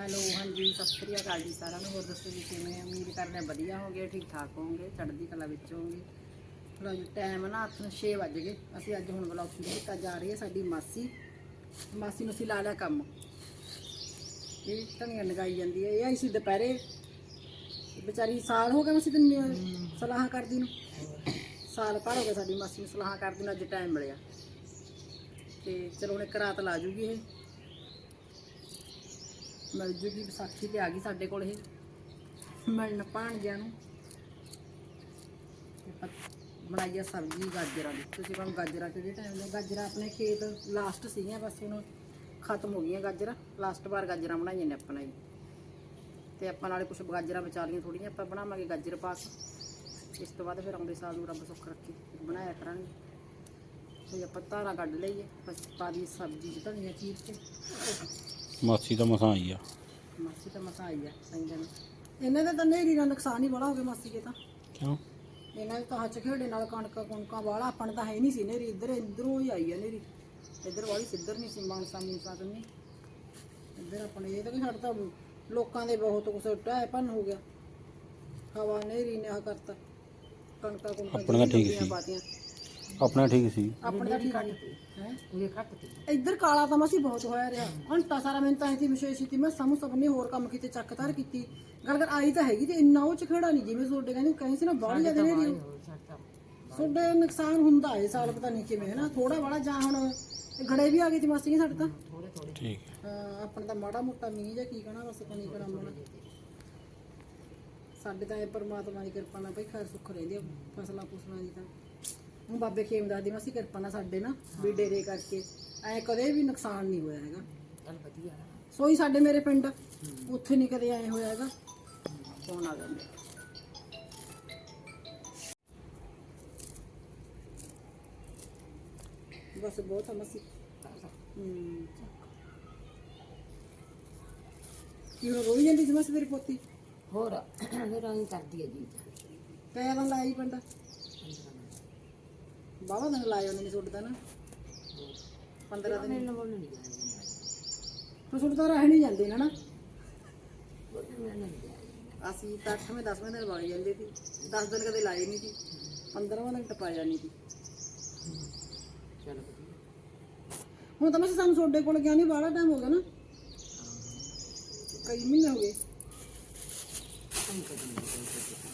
Hello, ਹਾਂਜੀ, ਸਤਿ ਸ੍ਰੀ ਅਕਾਲ ਜੀ ਸਾਰਿਆਂ ਨੂੰ। ਹੋਰ ਦੱਸੋ ਜੀ ਕਿਵੇਂ ਉਮੀਦ ਕਰਦੇ ਹਾਂ ਵਧੀਆ ਹੋਗੇ ਠੀਕ ਠਾਕ ਹੋਗੇ ਚੜ੍ਹਦੀ ਕਲਾ ਵਿੱਚ ਹੋਵੋਗੇ। ਲਓ ਜਿਹਾ ਟਾਈਮ ਨਾ ਹੱਥ ਨੂੰ 6 ਵੱਜ ਗਏ। ਅਸੀਂ ਅੱਜ ਹੁਣ ਵਲੌਗ ਸ਼ੁਰੂ ਕੀਤਾ, ਜਾ ਰਹੀ ਹੈ ਸਾਡੀ ਮਾਸੀ। ਮਾਸੀ ਨੂੰ ਅਸੀਂ ਲਾ ਲਿਆ ਕੰਮ। ਇਹ ਧਨੀਆ ਲਗਾਈ ਜਾਂਦੀ ਹੈ। ਇਹ ਆਈ ਸੀ ਦੁਪਹਿਰੇ। ਵਿਚਾਰੀ ਸਾਲ ਹੋ ਗਿਆ ਮਾਸੀ ਤੈਨੂੰ ਸਲਾਹਾਂ ਕਰਦੀ ਨੂੰ। ਸਾਲ ਭਰ ਹੋ ਗਿਆ ਸਾਡੀ ਮਾਸੀ ਨੂੰ ਸਲਾਹਾਂ ਕਰਦੀ ਨੂੰ, ਅੱਜ ਟਾਈਮ ਮਿਲਿਆ। ਤੇ ਚਲੋ ਹੁਣ ਇੱਕ ਰਾਤ ਲਾ ਜੂਗੀ ਇਹ। ਮਿਲ ਜੂਗੀ ਵਿਸਾਖੀ ਤੇ ਆ ਗਈ ਸਾਡੇ ਕੋਲ ਇਹ ਮਿਲਣ ਭਾਣਜਿਆਂ ਨੂੰ। ਤੇ ਬਣਾਈ ਆ ਸਬਜ਼ੀ ਗਾਜਰਾਂ ਦੀ। ਤੁਸੀਂ ਕਹੋ ਗਾਜਰਾਂ ਕਿਹੜੇ ਟਾਈਮ ਦੇ ਗਾਜਰਾਂ ਆਪਣੇ ਖੇਤ ਲਾਸਟ ਸੀਗੀਆਂ, ਬਸ ਹੁਣ ਖਤਮ ਹੋ ਗਈਆਂ ਗਾਜਰਾਂ। ਲਾਸਟ ਵਾਰ ਗਾਜਰਾਂ ਬਣਾਈਆਂ ਨੇ ਆਪਣਾ ਜੀ। ਤੇ ਆਪਾਂ ਨਾਲੇ ਕੁਝ ਗਾਜਰਾਂ ਵਿਚਾਰੀਆਂ ਲਈਆਂ ਥੋੜੀਆਂ ਆਪਾਂ ਬਣਾਵਾਂਗੇ ਗਾਜਰ ਪਾਕ। ਇਸ ਤੋਂ ਬਾਅਦ ਫਿਰ ਆਉਂਦੇ ਸਾਲ ਨੂੰ ਰੱਬ ਸੁੱਖ ਰੱਖੇ, ਬਣਾਇਆ ਕਰਾਂਗੇ। ਤੇ ਆਪਾਂ ਧਾਰਾਂ ਕੱਢ ਲਈਏ, ਬਸ ਪਾ ਦੀ ਸਬਜ਼ੀ ਚ ਧਨੀਆ ਚੀਰ ਕੇ। ਮਾਸੀ ਤਾਂ ਮਸਾਂ ਆਈ ਆ। ਮਾਸੀ ਤਾਂ ਮਸਾ ਆਈ ਆ ਸੰਗਨ ਇਹਨਾਂ ਦਾ ਤਾਂ ਨੇਰੀ ਦਾ ਨੁਕਸਾਨ ਹੀ ਬੜਾ ਹੋ ਗਿਆ ਮਾਸੀ ਕੇ ਤਾਂ। ਕਿਉਂ? ਇਹਨਾਂ ਦੇ ਤਾਂ ਹੱਥ ਖੇੜੇ ਨਾਲ ਕਣਕਾਂ ਕੁਣਕਾਂ ਵਾਲਾ ਆਪਾਂ ਨੂੰ ਤਾਂ ਹੈ ਨਹੀਂ ਸੀ ਨੇਰੀ ਇੱਧਰ ਇੱਧਰੋਂ ਹੀ ਆਈ ਆ ਨੇਰੀ ਇੱਧਰ ਵਾਲੀ ਸਿੱਧਰ ਨਹੀਂ ਸੀ ਮਾਨਸਾ ਮੂਨਸਾ ਤੋਂ ਨਹੀਂ। ਇੱਧਰ ਆਪਣੇ ਇਹ ਤਾਂ ਕਿ ਸਾਡਾ ਤਾਂ ਲੋਕਾਂ ਦੇ ਬਹੁਤ ਕੁਛ ਢਾਏ ਭੰਨ ਹੋ ਗਿਆ। ਹਵਾ ਨੇਰੀ ਨੇ ਆ ਕਰਤਾ। ਕਣਕਾਂ ਕੁਣਕਾਂ ਆਪਣਾ ਤਾਂ ਠੀਕ ਸੀ। ਪਾਤੀਆਂ। ਆਪਣਾ ਠੀਕ ਸੀ। ਆਪਣੇ ਤਾਂ ਠੀਕ ਹੈ ਉਹਦੇ ਘੱਟ ਤੇ। ਇੱਧਰ ਕਾਲਾ ਤਾਂ ਮਸੀ ਬਹੁਤ ਹੋਇਆ ਰਿਹਾ। ਘੰਟਾ ਸਾਰਾ ਮੈਨੂੰ ਤਾਂ ਇਤੀ ਵਿਸ਼ੇਸ਼ ਸੀ ਮੈਂ ਸਮੂਹ ਸਭ ਨੇ ਹੋਰ ਕੰਮ ਕੀਤੇ ਚੱਕ ਧਰ ਕੀਤੀ। ਗੱਲ ਕਰ ਆਈ ਤਾਂ ਹੈਗੀ ਤੇ ਇੰਨਾ ਉਹ ਚਖੜਾ ਨਹੀਂ ਜਿਵੇਂ ਤੁਹਾਡੇ ਕਹਿੰਦੇ ਕਹੀਂ ਸੀ ਨਾ ਬਾਹਲੀ ਜ਼ਿਆਦਾ ਨੇ ਰਹੀ ਸਾਡਾ ਤੁਹਾਡੇ ਨੁਕਸਾਨ ਹੁੰਦਾ ਹੈ ਸਾਲ ਪਤਾ ਨਹੀਂ ਕਿਵੇਂ ਹੈ ਨਾ ਥੋੜਾ ਬੜਾ ਜਾਂ ਹੁਣ ਗੜੇ ਵੀ ਆ ਗਏ ਸੀ ਮਾਸੀ ਸਾਡੇ ਤਾਂ। ਠੀਕ। ਆਪਣਾ ਤਾਂ ਮਾੜਾ ਮੋਟਾ ਮੀਂਹ ਜਾਂ ਕੀ ਕਹਣਾ ਬਸ ਪਾਣੀ ਕਰਾਉਣਾ ਸਾਡੇ ਤਾਂ ਇਹ ਪਰਮਾਤਮਾ ਦੀ ਕਿਰਪਾ ਨਾਲ ਭਈ ਖੈਰ ਸੁੱਖ ਰਹਿੰਦੀ ਆ ਫਸਲਾਂ ਫੁਸਲਾਂ ਦੀ ਤਾਂ। ਹੁਣ ਬਾਬੇ ਖੇਮ ਦਾਦੀ ਮਾਸੀ ਕਿਰਪਾ ਨਾਲ ਸਾਡੇ ਨਾ ਵੀ ਡੇਰੇ ਕਰਕੇ ਐ ਕਦੇ ਵੀ ਨੁਕਸਾਨ ਨਹੀਂ ਹੋਇਆ ਹੈਗਾ। ਚੱਲ ਵਧੀਆ ਸੋਈ ਸਾਡੇ ਮੇਰੇ ਪਿੰਡ ਉੱਥੇ ਨਹੀਂ ਕਦੇ ਆਏ ਹੋਇਆ ਹੈਗਾ। ਫੋਨ ਆ ਜਾਂਦੇ? ਬਸ ਬਹੁਤ ਮਸੀ। ਹੂੰ ਕੀ ਹੋ ਰੋਈ ਜਾਂਦੀ ਸੀ ਮਸੀ ਤੇਰੀ ਪੋਤੀ? ਹੋਰ ਫਿਰ ਆਂ ਕਰਦੀ ਹੈ ਜੀ। ਪੈ ਤਾਂ ਲਾਈ ਪਿੰਡ। ਬਾਬਾ ਦਿਨ ਲਾਏ ਉਹਨੇ ਨਹੀਂ ਸੁੱਟਦਾ ਨਾ 15 ਦਿਨ ਮੈਨੂੰ ਬੋਲਣ ਨਹੀਂ ਜਾਣਾ ਫਿਰ ਸੁੱਟਦਾ ਰਹਿ ਨਹੀਂ ਜਾਂਦੇ ਨਾ ਨਾ ਬੋਲਣ ਮੈਨੂੰ ਨਹੀਂ ਜਾਣਾ ਅਸੀਂ ਤਾਂ 8ਵੇਂ 10ਵੇਂ ਦਿਨ ਵਗ ਜਾਂਦੇ ਸੀ 10 ਦਿਨ ਕਦੇ ਲਾਏ ਨਹੀਂ ਸੀ 15ਵਾਂ ਦਿਨ ਟਪਾ ਜਾਣੀ ਸੀ ਚੱਲ ਵਧੀਆ ਹੁਣ ਤਾਂ ਮੈਂ ਸਾਨੂੰ ਤੁਹਾਡੇ ਕੋਲ ਗਿਆ ਨਹੀਂ ਬਾਹਲਾ ਟਾਈਮ ਹੋ ਗਿਆ ਨਾ ਕਈ ਮਹੀਨੇ ਹੋ ਗਏ ਕੰਮ ਕਰਦੀ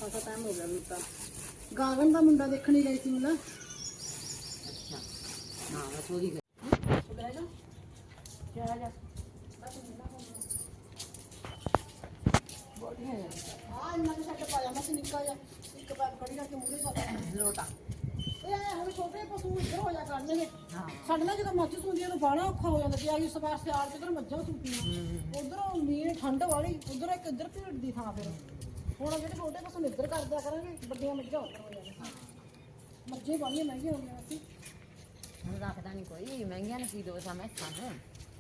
ਖਾਸਾ ਟਾਈਮ ਹੋ ਗਿਆ ਮੈਨੂੰ ਤਾਂ ਗਾਗਨ ਦਾ ਮੁੰਡਾ ਦੇਖਣ ਹੀ ਗਈ ਸੀ ਮੈਂ ਅੱਛਾ ਹਾਂ। ਬਸ ਉਹਦੀ ਗੱਲ ਕਿਆ ਜਾ ਬੋਲੀਆਂ ਆ ਇੰਨਾ ਕੁ ਛੱਡ ਪਾਇਆ ਮੈਂ ਨਿੱਕਾ ਜਾ ਇੱਕ ਪੈਪ ਖੜੀ ਕਰਕੇ ਮੂਹਰੇ ਕਰ ਲੋਟਾ ਇਹ ਹੁਣ ਛੋਟੇ ਪਸ਼ੂ ਇੱਧਰ ਹੋ ਜਾ ਕਰਨਗੇ ਹਾਂ ਸਾਡੇ ਨਾਲ ਜਦੋਂ ਮੱਝ ਸੂੰਦੀਆਂ ਨੂੰ ਬਾਹਲਾ ਔਖਾ ਹੋ ਜਾਂਦਾ ਕਿ ਆ ਇਸ ਵਾਰ ਸਿਆਲ ਚ ਮੱਝਾਂ ਸੂਪੀਆਂ ਉਧਰੋਂ ਮੀਂਹ ਠੰਡ ਵਾਲੀ ਉਧਰ ਇੱਕ ਇੱਧਰ ਭੀੜ ਦੀ ਥਾਂ ਫਿਰ ਹੁਣ ਜਿਹੜੇ ਛੋਟੇ ਪਸ਼ੂ ਇੱਧਰ ਕਰਦਿਆ ਕਰਾਂਗੇ ਵੱਡੀਆਂ ਮੱਝਾਂ ਉੱਧਰ ਹੋ ਜਾਣਗੀਆਂ ਮੱਝਾਂ ਬਾਹਲੀਆਂ ਮਹਿੰਗੀਆਂ ਹੋ ਗਈਆਂ ਸੀ ਹੁਣ ਰੱਖਦਾ ਨਹੀਂ ਕੋਈ। ਮਹਿੰਗੀਆਂ ਨੇ ਕੀ ਦੋ ਸਮੇਂ ਸਾਨੂੰ।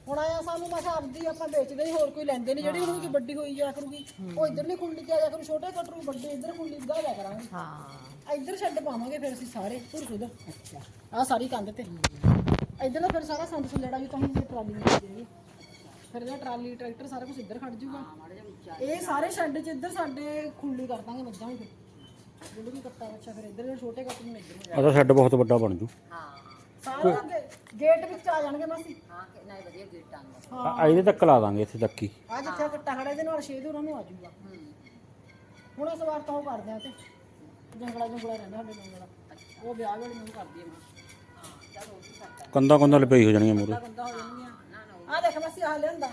ਹੁਣ ਆਇਆ ਸਾਨੂੰ ਬਸ ਆਪਦੀ ਆਪਾਂ ਵੇਚਦੇ ਹੀ ਹੋਰ ਕੋਈ ਲੈਂਦੇ ਨਹੀਂ ਜਿਹੜੀ ਹੁਣ ਕੀ ਵੱਡੀ ਹੋਈ ਜਾ ਕਰੂਗੀ ਉਹ ਇੱਧਰਲੀ ਖੁੰਡੀ ਤੇ ਆ ਜਾ ਕਰੂ ਛੋਟੇ ਕਟਰੂ ਵੱਡੇ ਇੱਧਰ ਖੁੰਡੀ ਦਾ ਜਾ ਕਰਾਂਗੇ। ਹਾਂ। ਇੱਧਰ ਛੱਡ ਪਾਵਾਂਗੇ ਫਿਰ ਅਸੀਂ ਸਾਰੇ ਧੁਰ ਸੁਧ ਅੱਛਾ। ਆ ਸਾਰੀ ਕੰਧ ਤੇ। ਇੱਧਰ ਦਾ ਫਿਰ ਸਾਰਾ ਸੰਦ ਸੁੰਦੜਾ ਵੀ ਤਾਂ ਹੀ ਟਰਾਲੀ ਨਹੀਂ ਦੇਣੀ ਫਿਰ ਇਹਦਾ ਟਰਾਲੀ ਟਰੈਕਟਰ ਸਾਰਾ ਕੁਝ ਇੱਧਰ ਖੜ ਉੱਚਾ। ਇਹ ਸਾਰੇ ਸ਼ੈੱਡ 'ਚ ਇੱਧਰ ਸਾਡੇ ਖੁੱਲੀ ਕਰ ਦਾਂਗੇ ਮੱਝਾਂ ਵੀ ਫਿਰ। ਜਿਹੜੇ ਵੀ ਕੱਟਾ ਬੱਚਾ ਫਿਰ ਇੱਧਰ ਛੋਟੇ ਕੱਟ ਨੂੰ ਇੱਧਰ ਆ ਤਾਂ ਸ਼ੈੱਡ ਬਹੁਤ ਵੱਡਾ ਬਣ ਜੂ। ਹਾਂ। ਗੇਟ ਵਿੱਚ ਆ ਜਾਣਗੇ ਮਾਸੀ। ਹਾਂ ਕਿ ਨਹੀਂ ਵਧੀਆ ਗੇਟਾਂ ਦਾ ਹਾਂ। ਆ ਇਹਦੇ ਤੱਕ ਲਾ ਦਾਂਗੇ ਇੱਥੇ ਤੱਕ ਹੀ। ਆ ਜਿੱਥੇ ਕੱਟਾ ਖੜਾ ਇਹਦੇ ਨਾਲ ਛੇਦ ਉਹਨਾਂ ਨੂੰ ਆ ਜਾਊਗਾ ਹੁਣ ਇਸ ਵਾਰ ਤਾਂ ਉਹ ਕਰਦੇ ਆ ਤੇ ਜੰਗਲਾ ਜੰਗਲਾ ਰਹਿੰਦਾ ਸਾਡੇ ਜੰਗਲਾ ਉਹ ਵਿਆਹ ਵੇਲੇ ਨੂੰ ਕਰਦੀ ਆ ਮੈਂ ਚੱਲ ਉਹ ਵੀ ਕਰਦਾ। ਕੰਦਾ ਕੰਦਾ ਲਪੇਈ ਹੋ ਜਾਣੀਆਂ ਮੂਰੇ ਬੰਦਾ ਹੋ ਜਾਣਗੀਆਂ ਨਾ ਨਾ ਆ ਦੇਖ ਮਸੀ ਆ ਲਿਆਂਦਾ।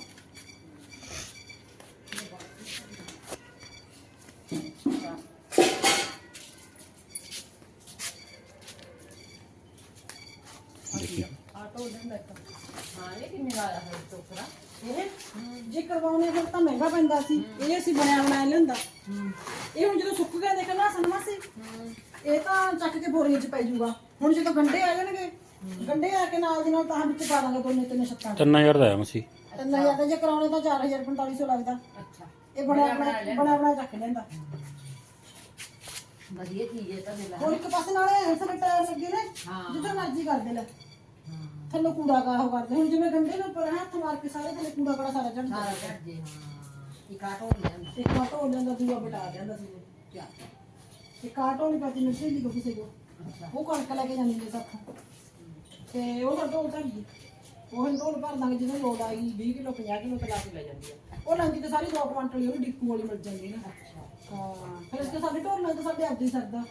ਕਿੰਨੇ ਵਾਲਾ ਹੈ ਟੋਕਰਾ ਇਹ ਜੇ ਕਰਵਾਉਣੇ ਫਿਰ ਤਾਂ ਮਹਿੰਗਾ ਪੈਂਦਾ ਸੀ। ਇਹ ਅਸੀਂ ਬਣਿਆ ਬਣਾਇਆ ਲਿਆਂਦਾ। ਇਹ ਹੁਣ ਜਦੋਂ ਸੁੱਕ ਗਿਆ ਦੇਖਣਾ ਸਨਮਾ ਸੀ। ਇਹ ਤਾਂ ਚੱਕ ਕੇ ਬੋਰੀਆਂ 'ਚ ਪੈ ਜਾਊਗਾ ਹੁਣ ਜਦੋਂ ਗੰਡੇ ਆ ਜਾਣਗੇ ਗੰਡੇ ਆ ਕੇ ਨਾਲ ਦੀ ਨਾਲ ਤਾਂ ਵਿੱਚ ਪਾ ਦਾਂਗੇ ਦੋਨੇ ਤਿੰਨ ਛੱਤਾਂ 'ਚ। 3000 ਦਾ ਆ ਮਸੀ। ਤਿੰਨ ਹਜ਼ਾਰ ਤਾਂ ਜੇ ਕਰਾਉਣੇ ਤਾਂ 4000 4500 ਲੱਗਦਾ। ਅੱਛਾ। ਇਹ ਬਣਿਆ ਬਣਾਇਆ ਬਣਾ ਬਣਾ ਚੱਕ ਲੈਂਦਾ। ਵਧੀਆ ਚੀਜ਼ ਹੈ ਤਾਂ ਮਿਲਾ। ਹੁਣ ਇੱਕ ਪਾਸੇ ਨਾਲੇ ਐਸੇ ਟਾਇਰ ਲੱਗੇ ਨੇ ਹਾਂ। ਜਿੱਥੇ ਮਰਜ਼ੀ ਕਰ ਦੇ ਲੈ। ਥੱਲੇ ਕੂੜਾ ਕਾਹ ਕਰਦੇ। ਹੁਣ ਜਿਵੇਂ ਗੰਡੇ ਦੇ ਉੱਪਰ ਹੱਥ ਮਾਰ ਕੇ ਸਾਰੇ ਥੱਲੇ ਕੂੜਾ ਕੜਾ ਸਾਰਾ ਚੜ੍ਹ ਸਾਰਾ ਜਾਂਦਾ ਜੇ ਹਾਂ। ਇੱਕ ਆਟੋ ਲਿਆਂਦਾ ਇੱਕ ਕਾਟੋ ਹੋ ਜਾਂਦਾ ਦੂਆ ਬਟਾ ਜਾਂਦਾ ਸੀ ਕਿਆ? ਇੱਕ ਕਾਟੋ ਨਹੀਂ ਪਤੀ ਮਿੱਟੀ ਦੀ ਕਿਸੇ ਕੋ ਉਹ ਕਣਕ ਲੈ ਕੇ ਜਾਂਦੀ ਨੇ ਸੱਖ ਤੇ ਉਹ ਸਾਡਾ ਉਹ ਤਾਂ ਉਹ ਢੋਲ ਭਰ ਦਾਂਗੇ ਜਦੋਂ ਲੋੜ ਆਈ 20 ਕਿਲੋ 50 ਕਿਲੋ ਤੇ ਲਾ ਕੇ ਲੈ ਜਾਂਦੀ ਆ। ਉਹ ਲੰਗੀ ਤੇ ਸਾਰੀ 2 ਕੁਆਂਟਲ ਹੀ ਉਹ ਡਿੱਕੂ ਵਾਲੀ ਮਿਲ ਜਾਂਦੀ ਨਾ। ਅੱਛਾ। ਹਾਂ। ਫਿਰ ਇਸ ਤੋਂ ਸਾਡੇ ਢੋਲ ਨਾਲ ਤਾਂ ਸਾਡੇ ਆਪਦੇ ਹੀ ਸਰਦਾ।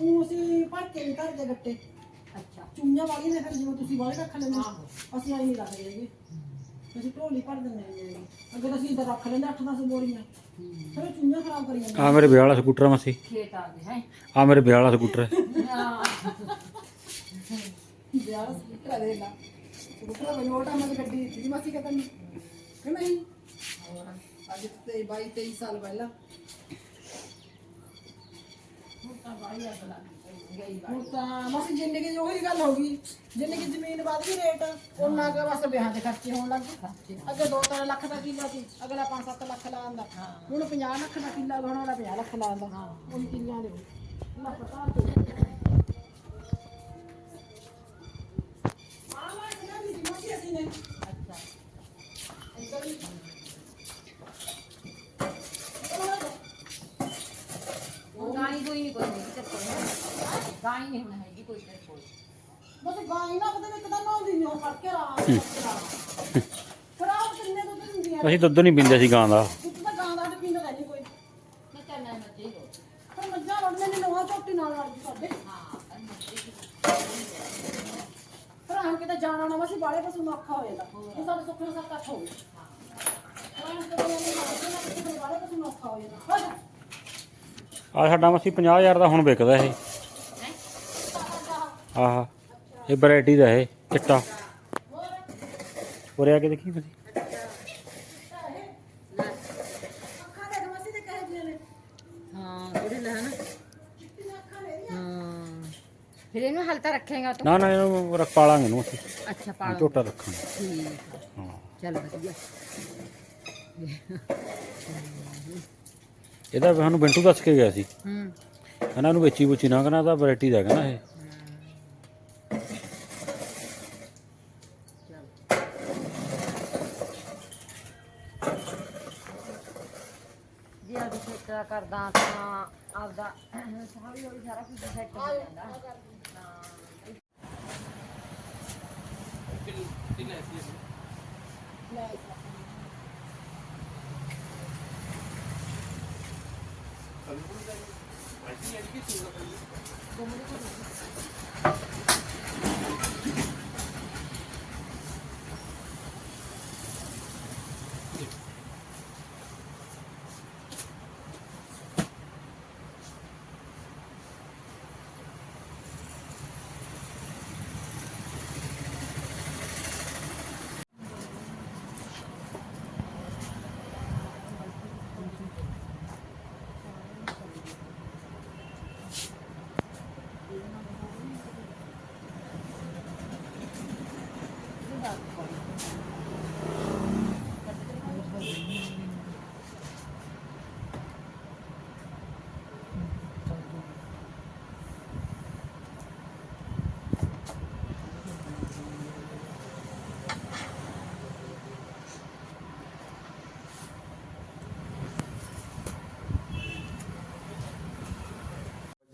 ਉਹ ਅਸੀਂ ਭਰ ਕੇ ਨਹੀਂ ਘਰ ਦੇ ਗੱਟੇ। ਅੱਛਾ। ਚੁੰਝਾਂ ਵਾਲੀ ਨੇ ਫਿਰ ਜਿਵੇਂ ਤੁਸੀਂ ਵਾਲੇ ਰੱਖ ਲੈਂਦੇ ਆਹੋ। ਅਸੀਂ ਆਈ ਨਹੀਂ ਰੱਖਦੇ ਹੈਗੇ ਅਸੀਂ ਢੋਲੀ ਭਰ ਦਿੰਦੇ ਹਾਂ ਅਗਰ ਅਸੀਂ ਇੱਧਰ ਰੱਖ ਲੈਂਦੇ 8-10 ਬੋਰੀਆਂ। ਫਿਰ ਉਹ ਚੁੰਝਾਂ ਖਰਾਬ ਕਰੀ ਜਾਂਦੇ ਆ ਮੇਰੇ ਵਿਆਹ ਵਾਲਾ ਸਕੂਟਰ ਆ ਮਸੀ। ਖੇਤ ਆ ਗਏ ਹੈ। ਆ ਮੇਰੇ ਵਿਆਹ ਵਾਲਾ ਸਕੂਟਰ ਹੈ ਵਿਆਹ ਕਰਾ ਦੇ ਲਾ। ਬੁਕਰਾ ਬਨੋਟਾ ਮੈਂ ਗੱਡੀ ਦਿੱਤੀ ਮਾਸੀ ਕਹਤਾ ਨਹੀਂ ਕਿ ਨਹੀਂ? ਅੱਜ ਤੇ 22 23 ਸਾਲ ਪਹਿਲਾਂ। ਹੁਣ ਤਾਂ ਮਾਸੀ ਜ਼ਿੰਦਗੀ ਦੀ ਉਹੀ ਗੱਲ ਹੋ ਗਈ ਜ਼ਿੰਦਗੀ ਜ਼ਮੀਨ ਵੱਧ ਗਈ ਰੇਟ ਉਹਨਾਂ ਕੇ ਬਸ ਵਿਆਹਾਂ ਦੇ ਖਰਚੇ ਹੋਣ ਲੱਗ ਗਏ ਅੱਗੇ 2-3 ਲੱਖ ਦਾ ਕਿੱਲਾ ਸੀ ਅਗਲਾ 5-7 ਲੱਖ ਲਾਉਂਦਾ ਹੁਣ 50 ਲੱਖ ਦਾ ਕਿੱਲਾ ਗਾਉਣ ਵਾਲਾ 50 ਲੱਖ ਲਾਉਂਦਾ ਉਹ ਕਿੱਲਿਆਂ ਦੇ ਨਾ ਪਤਾ ਤੇ ਆਹ ਮੈਂ ਕਿਹਾ ਵੀ ਮਾਸੀ ਅਸੀਂ ਨੇ ਅੱਛਾ ਇੱਧਰ ਹੀ ਉਹ ਗਾਈ ਕੋਈ ਨਹੀਂ ਕੋਈ ਨਹੀਂ ਤੇ ਕੋਈ ਗਾਈ ਨਹੀਂ ਹੁਣ ਹੈਗੀ ਕੋਈ ਤੇ ਕੋਈ। ਬਸ ਗਾਈ ਨਾ ਪਤਾ ਨਹੀਂ ਕਿਦਾਂ ਨਹਾਉਂਦੀ ਨਹੀਂ ਉਹ ਫੜ ਕੇ ਰਾਮ ਖਰਾਬ ਕਿੰਨੇ ਦੁੱਧ ਦਿੰਦੀ ਆ? ਅਸੀਂ ਦੁੱਧ ਨਹੀਂ ਪੀਂਦੇ ਸੀ ਗਾਂ ਦਾ। ਦੁੱਧ ਤਾਂ ਗਾਂ ਦਾ ਤੇ ਪੀਂਦਾ ਤਾਂ ਨਹੀਂ ਕੋਈ। ਮੈਂ ਚੱਲ ਮੈਂ ਮੱਝੀ ਹੋ ਪਰ ਮੱਝਾਂ ਵੜਨੇ ਨੇ ਨੋਆ ਝੋਟੀ ਨਾਲ ਲੜ ਗਈ ਸਾਡੇ। ਹਾਂ ਮੈਂ ਮੱਝੀ ਪਰ ਆਣ ਕੇ ਤਾਂ ਜਾਣਾ ਨਾ ਸੀ ਬਾਲੇ ਪਸੂ ਨੂੰ ਔਖਾ ਹੋਏਗਾ ਇਹ ਸਾਡੇ ਸੁੱਖ ਨਾਲ ਸਭ ਕੱਟ ਹੋ ਗਿਆ। ਹਾਂ। ਤੇ ਬਈ ਇਹ ਮਾਰਦੇ ਨਾ ਕਿਸੇ ਬਾਲੇ ਪਸੂ ਨੂੰ ਔਖਾ ਹੋਏਗਾ ਹੋ ਜਾ ਆ ਸਾਡਾ ਮਸੀ 50000 ਦਾ ਹੁਣ ਵਿਕਦਾ ਇਹ। ਆਹ ਇਹ ਵੈਰਾਈਟੀ ਦਾ ਇਹ ਚਿੱਟਾ। ਉਰੇ ਆ ਕੇ ਦੇਖੀ ਮਸੀ ਅੱਖਾਂ ਦੇਖ ਮਸੀ ਤੇ ਕਹੇ ਜੀਆਂ ਨੇ ਹਾਂ। ਥੋੜੀ ਲੈ ਨਾ ਚਿੱਟੀਆਂ ਅੱਖਾਂ ਨੇ ਹਾਂ ਫਿਰ ਇਹਨੂੰ ਹਲਤਾ ਰੱਖੇਗਾ ਤੂੰ? ਨਾ ਨਾ ਇਹਨੂੰ ਰੱਖ ਪਾਲਾਂਗੇ ਇਹਨੂੰ ਅਸੀਂ। ਅੱਛਾ ਹਾਂ, ਪਾਲੋ ਝੋਟਾ ਰੱਖਾਂਗੇ। ਠੀਕ। ਹਾਂ। ਚੱਲ ਵਧੀਆ। ਇਹਦਾ ਸਾਨੂੰ ਬਿੰਟੂ ਦੱਸ ਕੇ ਗਿਆ ਸੀ। ਹੂੰ। ਇਹਨਾਂ ਨੂੰ ਵੇਚੀ ਬੁੱਚੀ ਨਾ ਕਰਨਾ ਤਾਂ ਵੈਰਾਈਟੀ ਦਾ ਕਹਿੰਦਾ। ਇਹ ਜੇ ਕਰਦਾ ਤਾਂ ਆਪਦਾ ਹੌਲੀ ਹੌਲੀ ਸਾਰਾ ਕੁਝ ਸੈੱਟ ਹੋ ਜਾਂਦਾ। ਹਾਂ ਲੈ। 말씀이 아니겠습니까?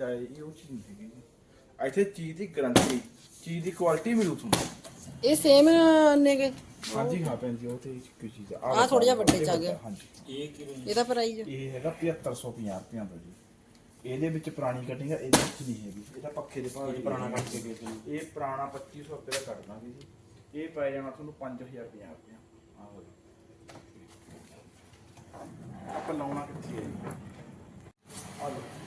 ਜਾਏ ਇਹ ਉਹ ਚੀਜ਼ ਨਹੀਂ ਹੈਗੀ ਇੱਥੇ ਚੀਜ਼ ਦੀ ਗਰੰਟੀ ਚੀਜ਼ ਦੀ ਕੁਆਲਿਟੀ ਮਿਲੂ ਤੁਹਾਨੂੰ। ਇਹ ਸੇਮ ਨੇਗੇ ਹਾਂਜੀ ਹਾਂ ਭੈਣ ਜੀ ਉਹ ਤੇ ਇੱਕ ਚੀਜ਼ ਆ। ਆਹ ਥੋੜ੍ਹਾ ਜਿਹਾ ਵੱਡੇ ਚ ਆ ਗਿਆ। ਹਾਂਜੀ। ਇਹਦਾ ਪ੍ਰਾਈਸ ਇਹ ਹੈਗਾ 7550 ਰੁਪਈਆ ਦਾ ਜੀ। ਇਹਦੇ ਵਿੱਚ ਪੁਰਾਣੀ ਕਟਿੰਗ ਆ ਇਹਦੇ ਵਿੱਚ ਨਹੀਂ ਹੈਗੀ। ਇਹਦਾ ਪੱਖੇ ਦੇ ਭਾਅ ਪੁਰਾਣਾ ਕੱਟ ਕੇ ਦੇ ਇਹ ਪੁਰਾਣਾ 2500 ਰੁਪਏ ਦਾ ਕੱਟ ਦਾਂਗੇ ਜੀ। ਇਹ ਪੈ ਜਾਣਾ ਤੁਹਾਨੂੰ 5050 ਰੁਪਈਆ ਆਹੋ ਜੀ। ਆਪਾਂ ਲਾਉਣਾ ਕਿੱਥੇ ਹੈ ਜੀ? ਆ ਲਓ।